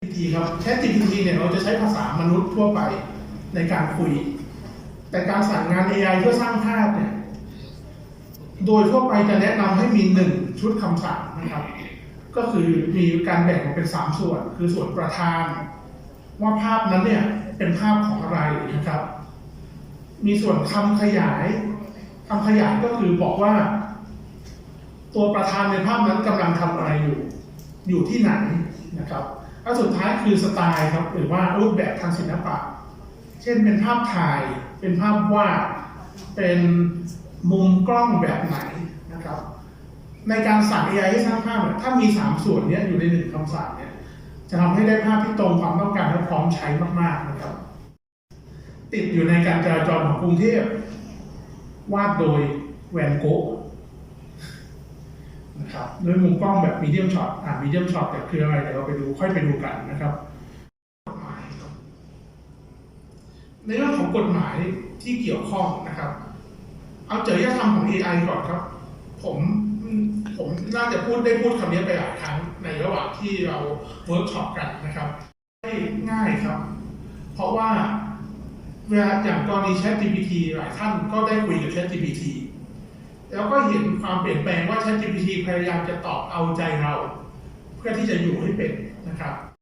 GPT ครับ ChatGPT เนี่ยเราจะใช้ภาษามนุษย์ทั่วไปในการคุย แต่การสั่งงาน AI เพื่อสร้างภาพเนี่ย โดยทั่วไปจะแนะนำให้มีหนึ่งชุดคำสั่งนะครับ ก็คือมีการแบ่งออกเป็นสามส่วน คือส่วนประธาน ว่าภาพนั้นเนี่ยเป็นภาพของอะไรนะครับ มีส่วนคำขยายคำขยายก็คือบอกว่า ตัวประธานในภาพนั้นกำลังทำอะไรอยู่ อยู่ที่ไหนนะครับ แล้วสุดท้ายคือสไตล์ครับ หรือว่ารูปแบบทางศิลปะ เช่นเป็นภาพถ่าย เป็นภาพวาด เป็นมุมกล้องแบบไหนนะครับ ในการสั่ง AI ให้สร้างภาพถ้ามี 3 ส่วนนี้อยู่ในหนึ่งคำสั่งเนี่ยจะทำให้ได้ภาพที่ตรงความต้องการและพร้อมใช้มากๆนะครับ ติดอยู่ในการจราจรของกรุงเทพวาดโดยแวนโกะนะ ด้วยมุมกล้องแบบมีเดียมช็อตอ่ามีเดียมช็อตแต่คืออะไรเดี๋ยวเราไปดูค่อยไปดูกันนะครับ ในเรื่องของกฎหมายที่เกี่ยวข้องนะครับ เอาจริยธรรมของ AI ก่อนครับ ผมผมน่าจะพูดได้พูดคำนี้ไปหลายครั้งในระหว่างที่เราเวิร์กช็อปกันนะครับให้ง่ายครับ เพราะว่าเวลาอย่างกรณี Chat GPT หลายท่านก็ได้คุยกับ Chat GPT แล้วก็เห็นความเปลี่ยนแปลงว่า Chat GPT พยายามจะตอบเอาใจเรา เพื่อที่จะอยู่ให้เป็นนะครับ